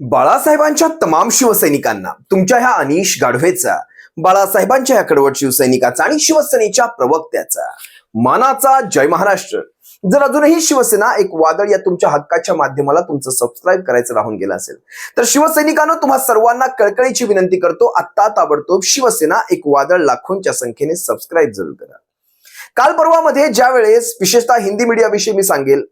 बाळासाहेबांच्या तमाम शिवसैनिकांना तुमच्या ह्या अनिश गाढवेचा बाळासाहेबांच्या ह्या कडवट शिवसैनिकाचा आणि शिवसेनेच्या प्रवक्त्याचा. मानाचा जय महाराष्ट्र. जर अजूनही शिवसेना एक वादळ या तुमच्या हक्काच्या माध्यमाला तुमचं सबस्क्राईब करायचं राहून गेलं असेल तर शिवसैनिकांनो तुम्हा सर्वांना कळकळीची विनंती करतो आत्ता ताबडतोब शिवसेना एक वादळ लाखोंच्या संख्येने सबस्क्राईब जरूर करा. काल परवामध्ये ज्या वेळेस विशेषतः हिंदी मीडियाविषयी मी सांगेल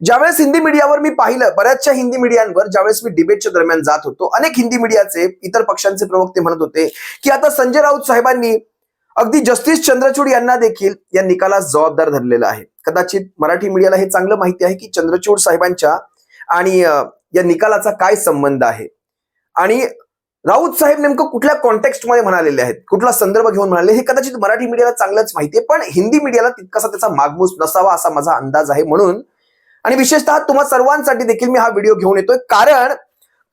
ज्यावेळेस हिंदी मीडियावर मी पाहिलं बऱ्याचशा हिंदी मीडियांवर ज्यावेळेस मी डिबेटच्या दरम्यान जात होतो अनेक हिंदी मीडियाचे इतर पक्षांचे प्रवक्ते म्हणत होते की आता संजय राऊत साहेबांनी अगदी जस्टिस चंद्रचूड यांना देखील या निकालास जबाबदार धरलेलं आहे. कदाचित मराठी मीडियाला हे चांगलं माहिती आहे की चंद्रचूड साहेबांच्या आणि या निकालाचा काय संबंध आहे? आणि राऊत साहेब नेमकं कुठल्या कॉन्टेक्स्टमध्ये म्हणालेले आहेत? कुठला संदर्भ घेऊन म्हणाले? हे कदाचित मराठी मीडियाला चांगलंच माहिती आहे पण हिंदी मीडियाला तितकासा त्याचा मागमूस नसावा असा माझा अंदाज आहे म्हणून आणि विशेषतः तुम्हा सर्वांसाठी देखील मी हा व्हिडिओ घेऊन येतोय. कारण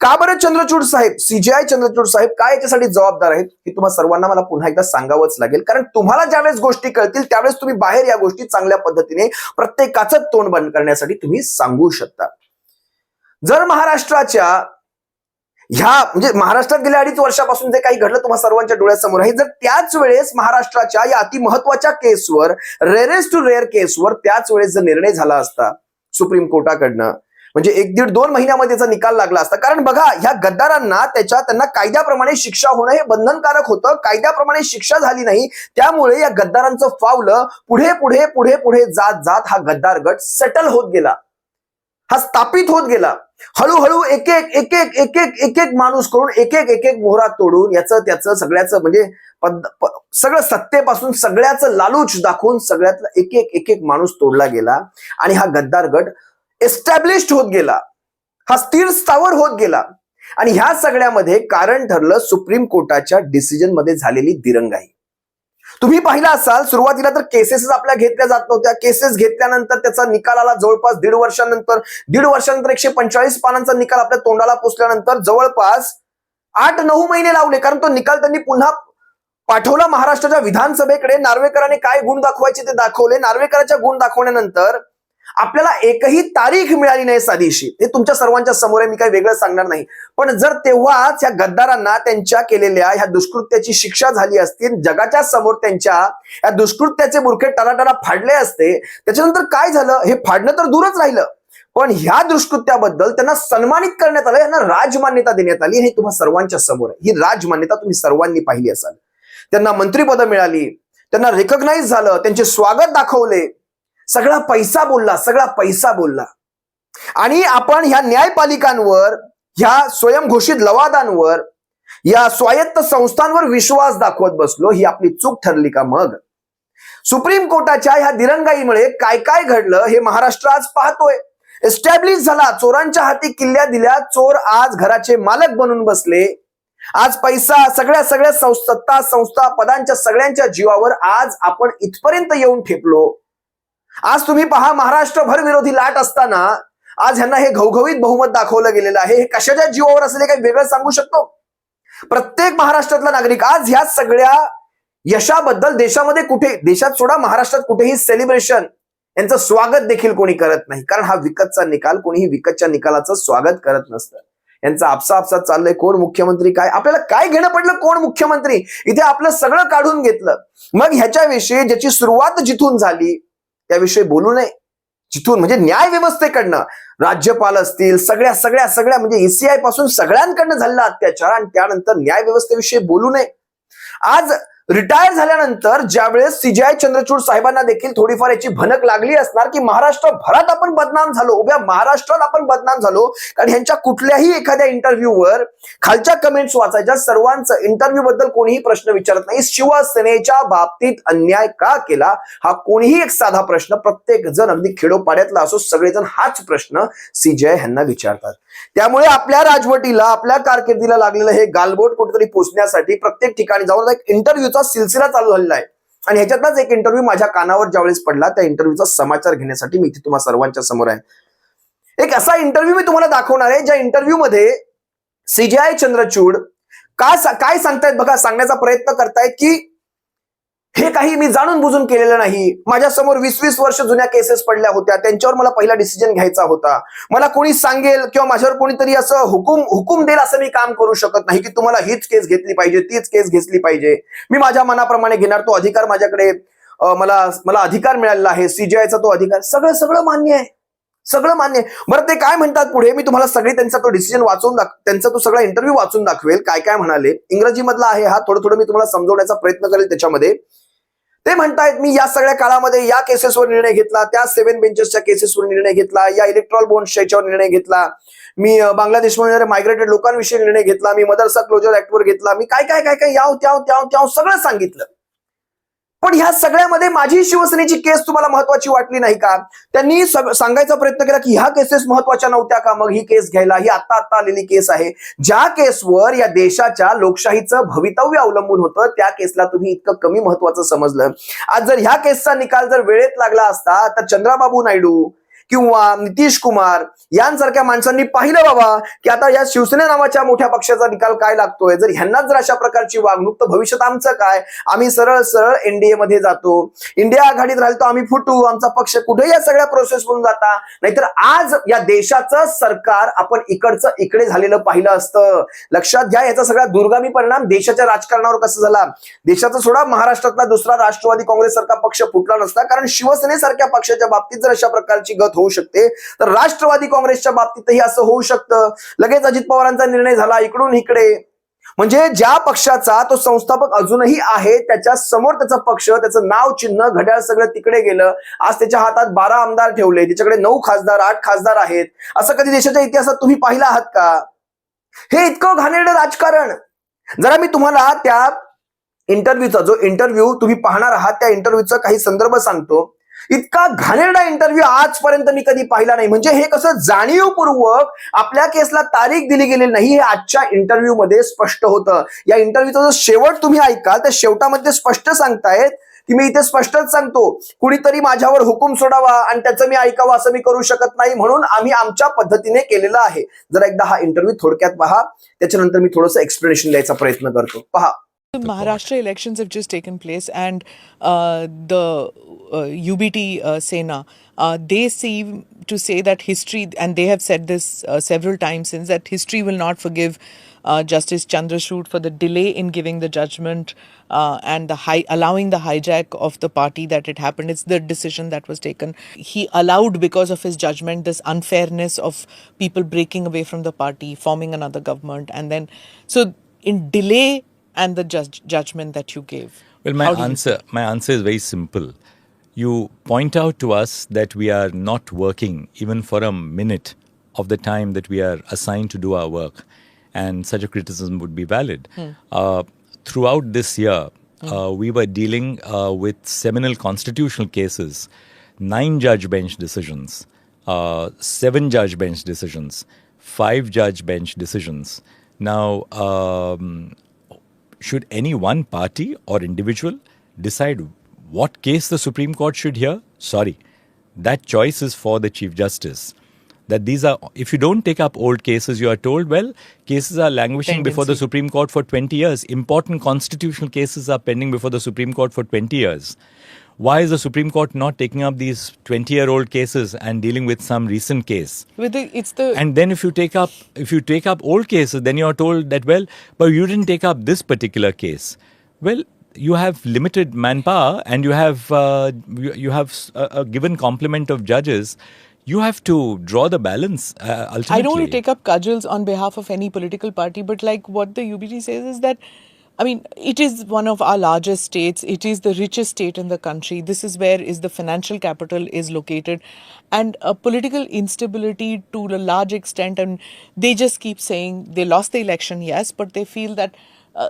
का बरं चंद्रचूड साहेब सीजीआय चंद्रचूड साहेब काय याच्यासाठी जबाबदार आहेत हे तुम्हा सर्वांना मला पुन्हा एकदा सांगावंच लागेल. कारण तुम्हाला ज्यावेळेस गोष्टी कळतील त्यावेळेस तुम्ही बाहेर या गोष्टी चांगल्या पद्धतीने प्रत्येकाचं तोंड बंद करण्यासाठी तुम्ही सांगू शकता. जर महाराष्ट्राच्या ह्या म्हणजे महाराष्ट्रात गेल्या अडीच वर्षापासून जे काही घडलं तुम्हाला सर्वांच्या डोळ्यासमोर आहे जर त्याच वेळेस महाराष्ट्राच्या या अति महत्त्वाच्या केसवर रेअरेस्ट टू रेअर केसवर त्याच वेळेस जर निर्णय झाला असता सुप्रीम कोर्टाकडनं. म्हणजे एक दीड दोन महिन्यामध्ये त्याचा निकाल लागला असता. कारण बघा ह्या गद्दारांना त्याच्या त्यांना कायद्याप्रमाणे शिक्षा होणं हे बंधनकारक होतं. कायद्याप्रमाणे शिक्षा झाली नाही. त्यामुळे या गद्दारांचं फावलं पुढे पुढे पुढे पुढे जात जात हा गद्दार गट सेटल होत गेला. हा स्थापित होत गेला. हळूहळू एक एक एक एक एक एक एक माणूस करून एक एक एक एक मोहरा तोडून याचं त्याचं सगळ्याचं म्हणजे सगळं सत्तेपासून सगळ्याचं लालूच दाखवून सगळ्यातला एक एक एक एक माणूस तोडला गेला आणि हा गद्दार गट एस्टॅब्लिश्ड होत गेला. हा स्थिर स्थावर होत गेला. आणि ह्या सगळ्यामध्ये कारण ठरलं सुप्रीम कोर्टाच्या डिसिजनमध्ये झालेली दिरंगाई. तुम्ही पाहिला असाल सुरुवातीला तर केसेस आपल्या घेतल्या जात नव्हत्या. केसेस घेतल्यानंतर त्याचा निकाल आला जवळपास दीड वर्षानंतर. दीड वर्षानंतर एकशे पंचेचाळीस पानांचा निकाल आपल्या तोंडाला पोचल्यानंतर जवळपास आठ नऊ महिने लावले कारण तो निकाल त्यांनी पुन्हा पाठवला महाराष्ट्राच्या विधानसभेकडे. नार्वेकरांनी काय गुण दाखवायचे ते दाखवले. नार्वेकरांच्या गुण दाखवल्यानंतर आपल्याला एकही तारीख मिळाली नाही साधीशी. हे तुमच्या सर्वांच्या समोर आहे मी काही वेगळं सांगणार नाही. पण जर तेव्हाच या गद्दारांना त्यांच्या केलेल्या ह्या दुष्कृत्याची शिक्षा झाली असती जगाच्या समोर त्यांच्या या दुष्कृत्याचे बुरखे टराटरा फाडले असते त्याच्यानंतर काय झालं? हे फाडणं तर दूरच राहिलं. पण ह्या दुष्कृत्याबद्दल त्यांना सन्मानित करण्यात आलं यांना राजमान्यता देण्यात आली हे तुम्हा सर्वांच्या समोर आहे. ही राजमान्यता तुम्ही सर्वांनी पाहिली असाल. त्यांना मंत्रीपद मिळाली. त्यांना रेकग्नाईज झालं. त्यांचे स्वागत दाखवले. सगळा पैसा बोलला सगळा पैसा बोलला. आणि आपण ह्या न्यायपालिकांवर ह्या स्वयंघोषित लवादांवर या स्वायत्त संस्थांवर विश्वास दाखवत बसलो ही आपली चूक ठरली का मग? सुप्रीम कोर्टाच्या ह्या दिरंगाईमुळे काय काय घडलं हे महाराष्ट्र आज पाहतोय. एस्टॅब्लिश झाला. चोरांच्या हाती किल्ल्या दिल्या. चोर आज घराचे मालक बनून बसले. आज पैसा सगळ्या सगळ्या सत्ता संस्था पदांच्या सगळ्यांच्या जीवावर आज आपण इथपर्यंत येऊन ठेपलो. आज तुम्ही पहा महाराष्ट्रभर विरोधी लाट असताना आज ह्यांना हे घवघवीत बहुमत दाखवलं गेलेलं आहे. हे कशाच्या जीवावर असेल काही वेगळं सांगू शकतो? प्रत्येक महाराष्ट्रातला नागरिक आज ह्या सगळ्या यशाबद्दल देशामध्ये कुठे देशात सोडा महाराष्ट्रात कुठेही सेलिब्रेशन यांचं स्वागत देखील कोणी करत नाही. कारण हा विकतचा निकाल कोणीही विकतच्या निकालाचं स्वागत करत नसतं. यांचा आपसा आपसा चाललंय. कोण मुख्यमंत्री काय? आपल्याला काय घेणं पडलं? कोण मुख्यमंत्री? इथे आपलं सगळं काढून घेतलं. मग ह्याच्याविषयी ज्याची सुरुवात जिथून झाली त्याविषयी बोलू नये. जिथून म्हणजे न्याय व्यवस्थेकडनं. राज्यपाल असतील सगळ्या सगळ्या सगळ्या म्हणजे ईसीआयपासून सगळ्यांकडनं झालेला अत्याचार आणि त्यानंतर न्याय व्यवस्थेविषयी बोलू नये. आज रिटायर झाल्यानंतर ज्यावेळेस सीजीआय चंद्रचूड साहेबांना देखील थोडीफार याची भनक लागली असणार की महाराष्ट्रभरात आपण बदनाम झालो उभ्या महाराष्ट्रात आपण बदनाम झालो. कारण ह्यांच्या कुठल्याही एखाद्या इंटरव्ह्यूवर खालच्या कमेंट्स वाचायच्या सर्वांचं इंटरव्ह्यू बद्दल कोणीही प्रश्न विचारत नाही. शिवसेनेच्या बाबतीत अन्याय का केला? हा कोणीही एक साधा प्रश्न प्रत्येक जण अगदी खेडोपाड्यातला असो सगळेजण हाच प्रश्न सीजीआय ह्यांना विचारतात. त्यामुळे आपल्या राजवटीला आपल्या कारकिर्दीला लागलेलं हे गालबोट कुठेतरी पोचण्यासाठी प्रत्येक ठिकाणी जाऊन एक इंटरव्ह्यूचा सिलसिला चालू झालेला आहे. आणि ह्याच्यातलाच एक इंटरव्ह्यू माझ्या कानावर ज्यावेळेस पडला त्या इंटरव्ह्यूचा समाचार घेण्यासाठी मी इथे तुम्हाला सर्वांच्या समोर आहे. एक असा इंटरव्ह्यू मी तुम्हाला दाखवणार आहे ज्या इंटरव्ह्यू मध्ये सीजीआय चंद्रचूड का काय सांगतायत बघा सांगण्याचा प्रयत्न करतायत की हे काही मी जाणून बुजून केलेलं नाही. माझ्यासमोर वीस वीस वर्ष जुन्या केसेस पडल्या होत्या. त्यांच्यावर मला पहिला डिसिजन घ्यायचा होता. मला कोणी सांगेल किंवा माझ्यावर कोणीतरी असं हुकूम हुकूम देईल असं मी काम करू शकत नाही की तुम्हाला हीच केस घेतली पाहिजे तीच केस घेतली पाहिजे. मी माझ्या मनाप्रमाणे घेणार तो अधिकार माझ्याकडे मला मला अधिकार मिळालेला आहे. सीजीआयचा तो अधिकार सगळं सगळं मान्य आहे. सगळं मान्य आहे. बरं ते काय म्हणतात पुढे? मी तुम्हाला सगळी त्यांचा तो डिसिजन वाचून दाख त्यांचा तो सगळा इंटरव्ह्यू वाचून दाखवेल. काय काय म्हणाले? इंग्रजीमधला आहे हा. थोडं थोडं मी तुम्हाला समजवण्याचा प्रयत्न करेल त्याच्यामध्ये. ते म्हणतायत मी या सगळ्या काळामध्ये या केसेसवर निर्णय घेतला त्या सेव्हन बेंचेसच्या केसेसवर निर्णय घेतला या इलेक्ट्रॉल बॉन्डच्या याच्यावर निर्णय घेतला. मी अं, बांगलादेशमध्ये मायग्रेटेड लोकांविषयी निर्णय घेतला मी मदरसा क्लोजर ऍक्टवर घेतला मी काय काय काय काय याव त्याव त्याव त्याव सगळं सांगितलं. पण ह्या सगळ्यामध्ये माझी शिवसेनेची केस तुम्हाला महत्वाची वाटली नाही का? त्यांनी सांगायचा प्रयत्न केला की ह्या केसेस महत्त्वाच्या नव्हत्या का? मग ही केस घ्यायला ही आता आता आलेली केस आहे. ज्या केसवर या देशाच्या लोकशाहीचं भवितव्य अवलंबून होतं त्या केसला तुम्ही इतकं कमी महत्वाचं समजलं. आज जर ह्या केसचा निकाल जर वेळेत लागला असता तर चंद्राबाबू नायडू किंवा नितीश कुमार यांसारख्या माणसांनी पाहिलं बाबा की आता या शिवसेना नावाच्या मोठ्या पक्षाचा निकाल काय लागतोय? जर ह्यांनाच जर अशा प्रकारची वागणूक तर भविष्यात आमचं काय? आम्ही सरळ सरळ एनडीए मध्ये जातो. इंडिया आघाडीत राहिलो तर आम्ही फुटू. आमचा पक्ष कुठे या सगळ्या प्रोसेस म्हणून जाता. नाहीतर आज या देशाचं सरकार आपण इकडचं इकडे झालेलं पाहिलं असतं. लक्षात घ्या याचा सगळा दुर्गामी परिणाम देशाच्या राजकारणावर कसा झाला? देशाचा सोडा महाराष्ट्रातला दुसरा राष्ट्रवादी काँग्रेस सारखा पक्ष फुटला नसता. कारण शिवसेनेसारख्या पक्षाच्या बाबतीत जर अशा प्रकारची गत होऊ शकते. तर राष्ट्रवादी काँग्रेसच्या बाबतीतही असं होऊ शकतं. लगेच अजित पवारांचा निर्णय झाला इकडून इकडे. म्हणजे ज्या पक्षाचा तो संस्थापक अजूनही आहे त्याच्यासमोर त्याचा पक्ष त्याचं नाव चिन्ह घड्याळ सगळं तिकडे गेलं. आज त्याच्या हातात बारा आमदार ठेवले त्याच्याकडे नऊ खासदार आठ खासदार आहेत. असं कधी देशाच्या इतिहासात तुम्ही पाहिलं आहात का? हे इतकं घाणेरडं राजकारण. जरा मी तुम्हाला त्या इंटरव्ह्यूचा जो इंटरव्ह्यू तुम्ही पाहणार आहात त्या इंटरव्ह्यूचा काही संदर्भ सांगतो. इतका घाणेरडा इंटरव्ह्यू आजपर्यंत मी कधी पाहिला नाही. म्हणजे हे कसं जाणीवपूर्वक आपल्या केसला तारीख दिली गेलेली नाही हे आजच्या इंटरव्ह्यू मध्ये स्पष्ट होतं. या इंटरव्ह्यूचा जो शेवट तुम्ही ऐकाल त्या शेवटामध्ये स्पष्ट सांगतायत की मी इथे स्पष्टच सांगतो. कुणीतरी माझ्यावर हुकूम सोडावा आणि त्याचं मी ऐकावं असं मी करू शकत नाही म्हणून आम्ही आमच्या पद्धतीने केलेलं आहे. जरा एकदा हा इंटरव्ह्यू थोडक्यात पहा. त्याच्यानंतर मी थोडंसं एक्सप्लेनेशन द्यायचा प्रयत्न करतो. पहा. The Maharashtra elections have just taken place, and uh, the uh, UBT uh, Sena uh, they seem to say that history, and they have said this uh, several times since that history will not forgive uh, Justice Chandrachud for the delay in giving the judgment uh, and the high, allowing the hijack of the party that it happened. It's the decision that was taken. He allowed because of his judgment this unfairness of people breaking away from the party, forming another government, and then so in delay and the judge, judgment that you gave. Well, my answer, my answer is very simple. You point out to us that we are not working even for a minute of the time that we are assigned to do our work, and such a criticism would be valid. Uh, throughout this year, uh, we were dealing uh, with seminal constitutional cases, nine judge bench decisions, uh, seven judge bench decisions, five judge bench decisions. Now, um, should any one party or individual decide what case the Supreme Court should hear? Sorry, that choice is for the Chief Justice. That these are, if you don't take up old cases, you are told, well, cases are languishing before the Supreme Court for 20 years. Important constitutional cases are pending before the Supreme Court for 20 years. Why is the Supreme Court not taking up these 20 year old cases and dealing with some recent case? With the, it's the and then if you take up if you take up old cases then you're told that well but you didn't take up this particular case. Well you have limited manpower and you have uh, you, you have a, a given complement of judges. You have to draw the balance uh, ultimately I don't want to take up cudgels on behalf of any political party, but like what the UBT says is that, I mean, it is one of our largest states. It is the richest state in the country. This is where is the financial capital is located, and uh, political instability to a large extent. And they just keep saying they lost the election, yes, but they feel that. Uh,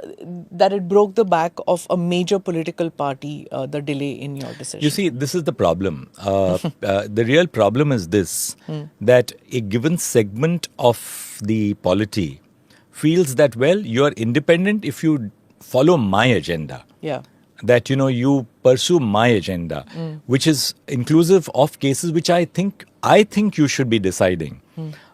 that it broke the back of a major political party, uh, the delay in your decision. You see, this is the problem. Uh, uh, the real problem is this that a given segment of the polity feels that, well, you are independent if you follow my agenda. yeah. That, you know, you pursue my agenda, which is inclusive of cases which I think I think you should be deciding.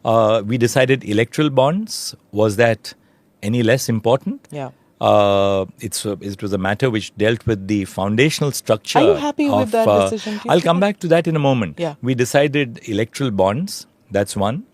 Uh, we decided electoral bonds. Was that any less important? Yeah. Uh, it's it was a matter which dealt with the foundational structure. Are you happy with that uh, decision, I'll come back to that in a moment. Yeah. We decided electoral bonds. That's one.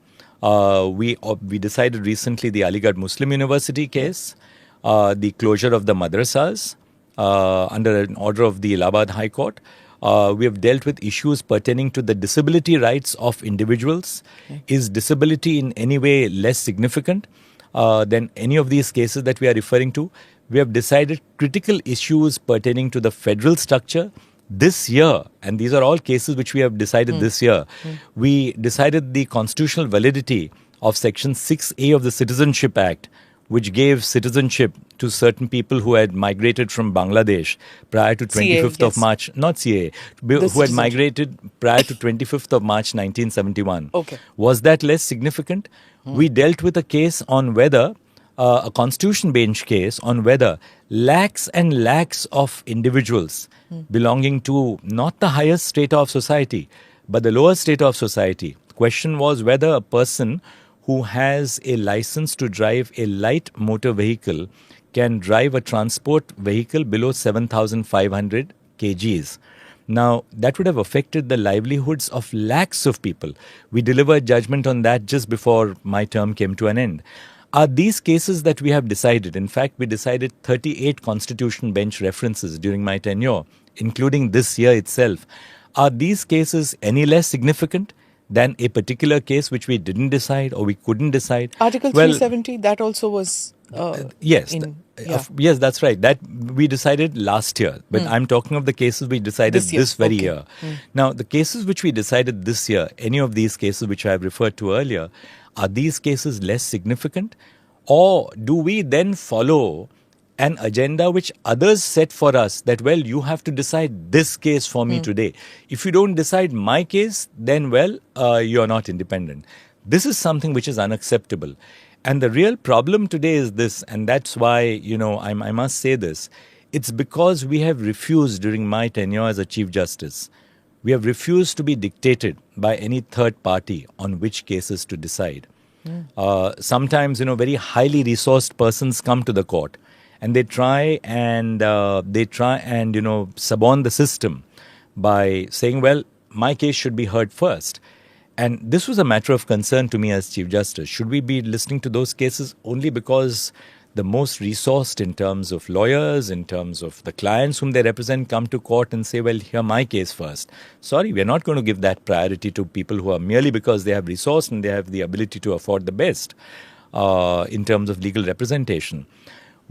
Uh, we uh, we decided recently the Aligarh Muslim University case, uh, the closure of the madrasas uh, under an order of the Allahabad High Court. Uh, we have dealt with issues pertaining to the disability rights of individuals. Is disability in any way less significant uh, than any of these cases that we are referring to? We have decided critical issues pertaining to the federal structure this year, and these are all cases which we have decided this year, we decided the constitutional validity of Section 6A of the Citizenship Act, which gave citizenship to certain people who had migrated from Bangladesh prior to 25th of yes. March, not CA, who had migrated prior to 25th of March 1971. Okay. Was that less significant? We dealt with a case on whether, uh, a constitution bench case on whether lakhs and lakhs of individuals belonging to not the highest strata of society, but the lower strata of society. Question was whether a person who has a license to drive a light motor vehicle can drive a transport vehicle below 7,500 kgs. Now, that would have affected the livelihoods of lakhs of people. We delivered judgment on that just before my term came to an end. Are these cases that we have decided? In fact, we decided 38 constitution bench references during my tenure, including this year itself. Are these cases any less significant than a particular case which we didn't decide or we couldn't decide? Article Well, 370, that also was. Uh, uh Yes, in- uh, yeah. of- yes, that's right. That we decided last year, but hmm. I'm talking of the cases we decided This this, very okay. year. Hmm. Now, the cases which we decided this year, any of these cases which I have referred to earlier, are these cases less significant, or do we then follow? An agenda which others set for us that, well, you have to decide this case for me today. If you don't decide my case, then, well, uh, you're not independent. This is something which is unacceptable. And the real problem today is this, and that's why, you know, I, I must say this. It's because we have refused during my tenure as a Chief Justice, we have refused to be dictated by any third party on which cases to decide. Uh, sometimes, you know, very highly resourced persons come to the court and they try and uh, they try and, you know, suborn the system by saying, well, my case should be heard first. And this was a matter of concern to me as Chief Justice. Should we be listening to those cases only because the most resourced in terms of lawyers, in terms of the clients whom they represent, come to court and say, well, hear my case first? Sorry, we're not going to give that priority to people who are merely because they have resource and they have the ability to afford the best uh, in terms of legal representation.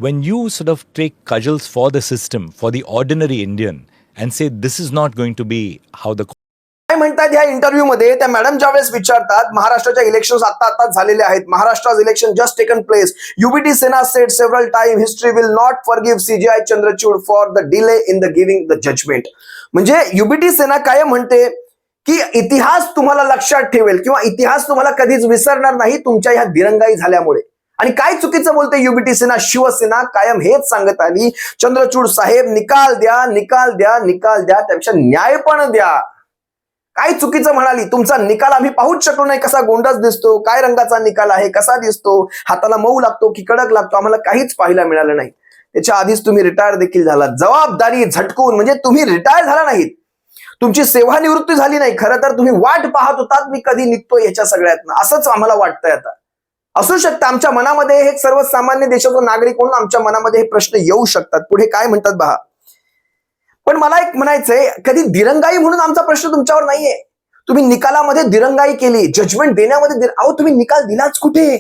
When you sort of take cudgels for the system, for the ordinary Indian, and say this is not going to be how the काय म्हणतात ह्या interview मध्ये? त्या madam ज्यावेळेस विचारतात महाराष्ट्राच्या election आता आता झालेले आहेत. महाराष्ट्रात election just taken place UBT Sena said several time history will not forgive CJI Chandrachud for the delay in the giving the judgment म्हणजे युबीटी सेना काय म्हणते की इतिहास तुम्हाला लक्षात ठेवेल किंवा इतिहास तुम्हाला कधीच विसरणार नाही तुमच्या ह्या दिरंगाई झाल्यामुळे. आणि काय चुकीचं बोलते युबीटी सेना शिवसेना कायम हेच सांगत आली. चंद्रचूड साहेब निकाल द्या निकाल द्या निकाल द्या त्यापेक्षा न्याय पण द्या. काय चुकीचं म्हणाली? तुमचा निकाल आम्ही पाहूच शकलो नाही. कसा गोंडस दिसतो काय रंगाचा निकाल आहे कसा दिसतो? हाताला मऊ लागतो की कडक लागतो? आम्हाला काहीच पाहायला मिळालं नाही. त्याच्या आधीच तुम्ही रिटायर देखील झाला. जबाबदारी झटकून म्हणजे तुम्ही रिटायर झाला नाहीत. तुमची सेवानिवृत्ती झाली नाही. खरं तर तुम्ही वाट पाहत होतात मी कधी निघतो याच्या सगळ्यातनं. असंच आम्हाला वाटतंय आता. असू शकतं आमच्या मनामध्ये हे सर्वसामान्य देशाचा नागरिक म्हणून आमच्या मनामध्ये हे प्रश्न येऊ शकतात. पुढे काय म्हणतात पहा पण मला एक म्हणायचंय कधी दिरंगाई म्हणून आमचा प्रश्न तुमच्यावर नाहीये. तुम्ही निकालामध्ये दिरंगाई केली जजमेंट देण्यामध्ये अहो तुम्ही निकाल दिलाच कुठे?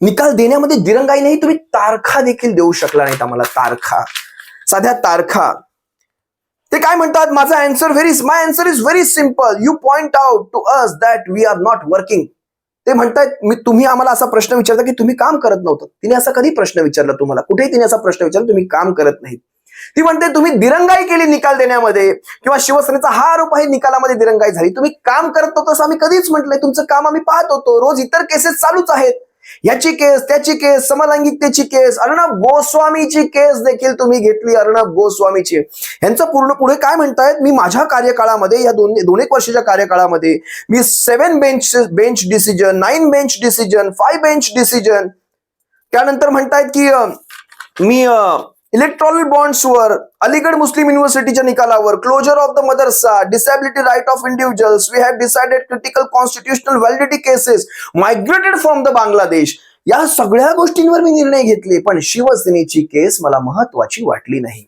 निकाल देण्यामध्ये दिरंगाई नाही तुम्ही तारखा देखील देऊ शकला नाहीत आम्हाला तारखा. साध्या तारखा. ते काय म्हणतात? माझा answer very my answer is very simple you point out to us that we are not working ते म्हणतायत मी तुम्ही आम्हाला असा प्रश्न विचारता की तुम्ही काम करत नव्हतं. तिने असा कधी प्रश्न विचारला तुम्हाला? कुठेही तिने असा प्रश्न विचारला तुम्ही काम करत नाही ती म्हणते तुम्ही दिरंगाई केली निकाल देण्यामध्ये किंवा शिवसेनेचा हा आरोप आहे निकालामध्ये दिरंगाई झाली. तुम्ही काम करत नव्हतं असं आम्ही कधीच म्हटलंय. तुमचं काम आम्ही पाहत होतो. रोज इतर केसेस चालूच आहेत. याची केस त्याची केस समलैंगिकतेची केस अर्णब गोस्वामीची केस देखील तुम्ही घेतली अर्णब गोस्वामीची. यांचं पूर्ण पुढे काय म्हणतायत? मी माझ्या कार्यकाळामध्ये या दोन दोन एक वर्षाच्या कार्यकाळामध्ये मी seven bench bench decision nine bench decision five bench decision त्यानंतर म्हणतायत की मी इलेक्ट्रॉनिक बॉन्ड्सवर अलीगड मुस्लिम युनिव्हर्सिटीच्या निकालावर closure of the madrasa disability right of individuals we have decided critical constitutional validity cases migrated from the Bangladesh या सगळ्या गोष्टींवर मी निर्णय घेतले पण शिवसेनेची केस मला महत्वाची वाटली नाही.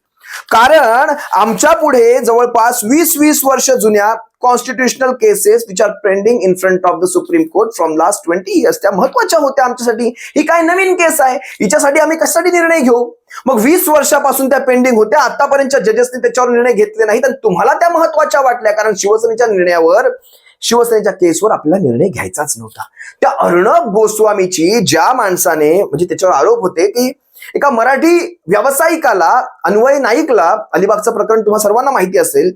कारण आमच्या पुढे जवळपास वीस वीस वर्ष जुन्या constitutional cases which are pending in front of the Supreme Court from last twenty years त्या महत्त्वाच्या होत्या आमच्यासाठी. ही काय नवीन केस आहे? हिच्यासाठी आम्ही कशासाठी निर्णय घेऊ? मग वीस वर्षापासून त्या पेंडिंग होत्या. आतापर्यंतच्या जजेसने त्याच्यावर निर्णय घेतले नाहीत आणि तुम्हाला त्या महत्त्वाच्या वाटल्या. कारण शिवसेनेच्या निर्णयावर शिवसेनेच्या केसवर आपल्याला निर्णय घ्यायचाच नव्हता. त्या अर्णब गोस्वामीची ज्या माणसाने म्हणजे त्याच्यावर आरोप होते की एका मराठी व्यावसायिकाला अन्वय नाईकला अलिबागचं प्रकरण तुम्हाला सर्वांना माहिती असेल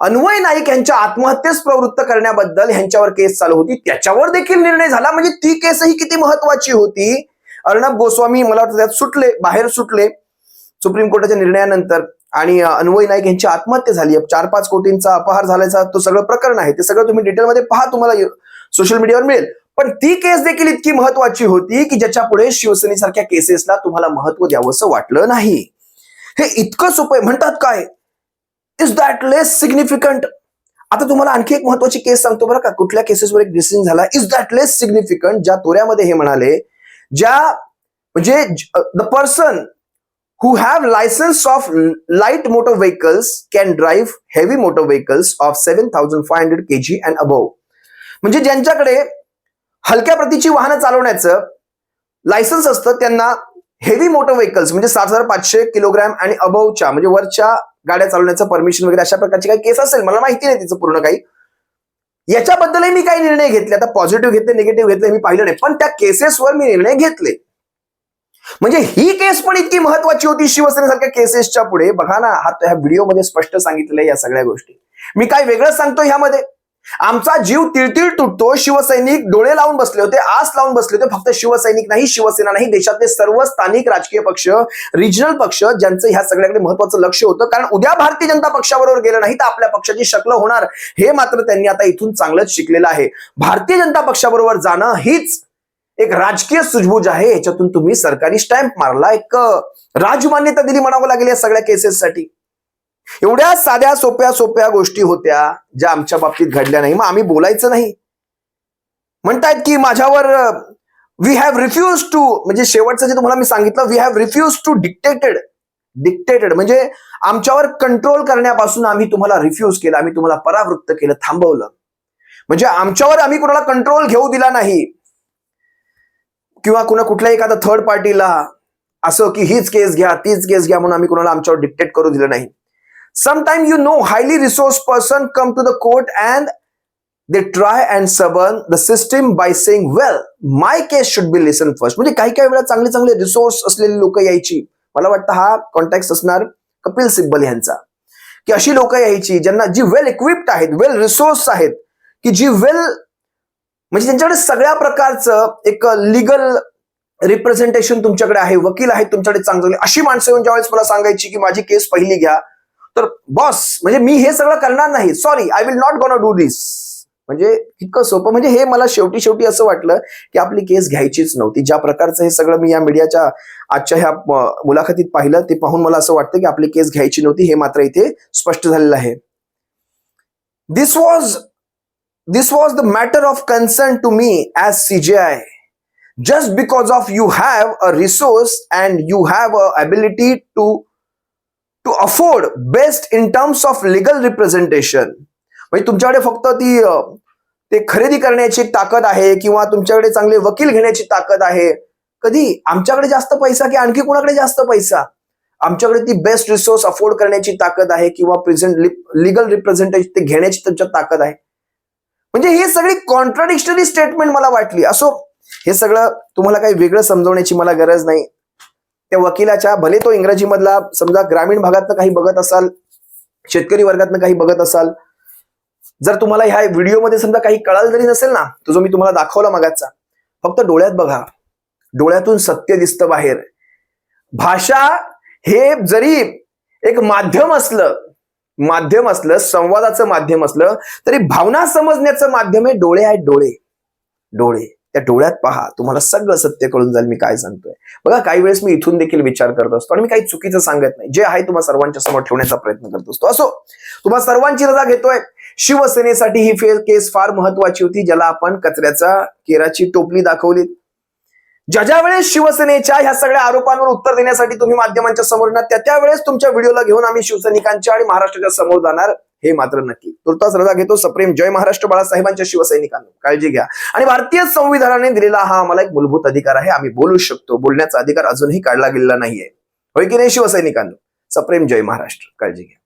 अन्वय नाईक यांच्या आत्महत्येस प्रवृत्त करण्याबद्दल ह्यांच्यावर केस चालू होती. त्याच्यावर देखील निर्णय झाला. म्हणजे ती केसही किती महत्वाची होती? अर्णब गोस्वामी मला वाटतं त्यात सुटले बाहेर सुटले सुप्रीम कोर्टाच्या निर्णयानंतर. आणि अन्वय नाईक यांची आत्महत्या झाली. चार पाच कोटींचा अपहार झाल्याचा तो सगळं प्रकरण आहे. ते सगळं तुम्ही डिटेलमध्ये पहा तुम्हाला सोशल मीडियावर मिळेल. पण ती केस देखील इतकी महत्वाची होती की ज्याच्या पुढे शिवसेनेसारख्या केसेसला तुम्हाला महत्त्व द्यावंसं वाटलं नाही. हे इतकं सोपं आहे. म्हणतात काय? इज दॅट लेस सिग्निफिकंट आता तुम्हाला आणखी एक महत्वाची केस सांगतो बरं का. कुठल्या केसेसवर एक डिसिजन झाला? इज दॅट लेस सिग्निफिकंट ज्या तोऱ्यामध्ये हे म्हणाले ज्या म्हणजे the person who have license of light motor vehicles can drive heavy motor vehicles of 7500 kg and above. म्हणजे ज्यांच्याकडे हलक्या प्रतीची वाहनं चालवण्याचं लायसन्स असतं त्यांना हेवी मोटर व्हेकल्स म्हणजे सात हजार पाचशे किलोग्रॅम आणि अबवच्या म्हणजे वरच्या गाड्या चालवण्याचं परमिशन वगैरे अशा प्रकारची काही केस असेल मला माहिती नाही तिचं पूर्ण काही. याच्याबद्दलही मी काही निर्णय घेतले. आता पॉझिटिव्ह घेतले निगेटिव्ह घेतले मी पाहिलं नाही. पण त्या केसेसवर मी निर्णय घेतले. म्हणजे ही केस पण इतकी महत्वाची होती शिवसेनेसारख्या केसेसच्या पुढे. बघा ना हा ह्या व्हिडिओमध्ये स्पष्ट सांगितलेलं या सगळ्या गोष्टी. मी काय वेगळं सांगतो ह्यामध्ये? आमचा जीव तिळतिळ तुटतो शिवसैनिक डोळे लावून बसले होते आस लावून बसले होते फक्त शिवसैनिक नाही शिवसेना नाही देशातले सर्व स्थानिक राजकीय पक्ष रिजनल पक्ष ज्यांचं ह्या सगळ्याकडे महत्वाचं लक्ष होतं. कारण उद्या भारतीय जनता पक्षाबरोबर गेलं नाही तर आपल्या पक्षाची शक्ल होणार हे मात्र त्यांनी आता इथून चांगलंच शिकलेलं आहे. भारतीय जनता पक्षाबरोबर जाणं हीच एक राजकीय सुजबूज आहे याच्यातून तुम्ही सरकारी स्टॅम्प मारला एक राजमान्यता दिली म्हणावं लागेल या सगळ्या केसेससाठी एवढ्या साध्या सोप्या सोप्या गोष्टी होत्या ज्या आमच्या बाबतीत घडल्या नाही. मग आम्ही बोलायचं नाही. म्हणतायत की माझ्यावर वी हॅव रिफ्युज टू म्हणजे शेवटचं जे तुम्हाला मी सांगितलं we have refuse to dictated dictated म्हणजे आमच्यावर कंट्रोल करण्यापासून आम्ही तुम्हाला रिफ्यूज केलं आम्ही तुम्हाला परावृत्त केलं थांबवलं. म्हणजे आमच्यावर आम्ही कुणाला कंट्रोल घेऊ दिला नाही. किंवा कुणा कुठल्याही एखाद्या थर्ड पार्टीला असं की हीच केस घ्या तीच केस घ्या म्हणून आम्ही कुणाला आमच्यावर डिक्टेट करू दिलं नाही. Sometime you know highly resource person come to the court and they try and subvert the system by saying well my case should be listen first म्हणजे काही काही वेळा चांगले चांगले रिसोर्स असलेले लोक यायची. मला वाटतं हा कॉन्टॅक्ट असणार कपिल सिब्बल यांचा. की अशी लोक यायची ज्यांना जी वेल इक्विप्ड आहेत वेल रिसोर्स आहेत की जी वेल म्हणजे त्यांच्याकडे सगळ्या प्रकारचं एक लिगल रिप्रेझेंटेशन तुमच्याकडे आहे वकील आहेत तुमच्याकडे चांगले अशी माणसं येऊन ज्यावेळेस मला सांगायची की माझी केस पहिली घ्या तर बॉस म्हणजे मी हे सगळं करणार नाही. Sorry I will not gonna do this म्हणजे इतकं सोपं म्हणजे हे मला शेवटी शेवटी असं वाटलं की आपली केस घ्यायचीच नव्हती. ज्या प्रकारचं हे सगळं मी या मीडियाच्या आजच्या ह्या मुलाखतीत पाहिलं ते पाहून मला असं वाटतं की आपली केस घ्यायची नव्हती हे मात्र इथे स्पष्ट झालेलं आहे. This was this was the matter of concern to me as CJI just because of you have a resource and you have a ability to to afford best in terms of legal representation म्हणजे तुमच्याकडे फक्त ती ते खरेदी करण्याची ताकद आहे किंवा तुमच्याकडे चांगले वकील घेण्याची ताकद आहे. कधी आमच्याकडे जास्त पैसा की आणखी कोणाकडे जास्त पैसा? आमच्याकडे ती बेस्ट रिसोर्स अफोर्ड करण्याची ताकद आहे किंवा प्रेझेंट लिगल रिप्रेझेंटेशन ते घेण्याची त्यांच्या ताकद आहे. म्हणजे ही सगळी कॉन्ट्राडिक्शनरी स्टेटमेंट मला वाटली. असो हे सगळं तुम्हाला काही वेगळं समजवण्याची मला गरज नाही. त्या वकिलाच्या भले तो इंग्रजीमधला समजा ग्रामीण भागातनं काही बघत असाल शेतकरी वर्गातनं काही बघत असाल जर तुम्हाला ह्या व्हिडिओमध्ये समजा काही कळाल जरी नसेल ना तो जो मी तुम्हाला दाखवला मागाचा फक्त डोळ्यात बघा. डोळ्यातून सत्य दिसतं बाहेर. भाषा हे जरी एक माध्यम असलं माध्यम असलं संवादाचं माध्यम असलं तरी भावना समजण्याचं माध्यम आहे डोळे आहेत डोळे. डोळे. त्या डोळ्यात पहा तुम्हाला सगळं सत्य कळून जाईल मी काय सांगतोय. बघा काही वेळेस मी इथून देखील विचार करत असतो आणि मी काही चुकीचं सांगत नाही. जे आहे तुम्हाला सर्वांच्या समोर ठेवण्याचा प्रयत्न करत असतो. असो तुम्हाला सर्वांची रजा घेतोय. शिवसेनेसाठी ही फेल केस फार महत्वाची होती ज्याला आपण कचऱ्याचा केराची टोपली दाखवली ज्या ज्या वेळेस शिवसेनेच्या ह्या सगळ्या आरोपांवर उत्तर देण्यासाठी तुम्ही माध्यमांच्या समोर येणार त्या त्यावेळेस तुमच्या व्हिडिओला घेऊन आम्ही शिवसैनिकांच्या आणि महाराष्ट्राच्या समोर जाणार. हे मात्र नक्की. तुर्तास रजा घेतो सप्रेम. जय महाराष्ट्र बाळासाहेबांच्या शिवसैनिकांना. काळजी घ्या. आणि भारतीय संविधानाने दिलेला हा आम्हाला एक मूलभूत अधिकार आहे. आम्ही बोलू शकतो. बोलण्याचा अधिकार अजूनही काढला गेलेला नाहीये. होय की नाही शिवसैनिकांना? सप्रेम जय महाराष्ट्र. काळजी घ्या.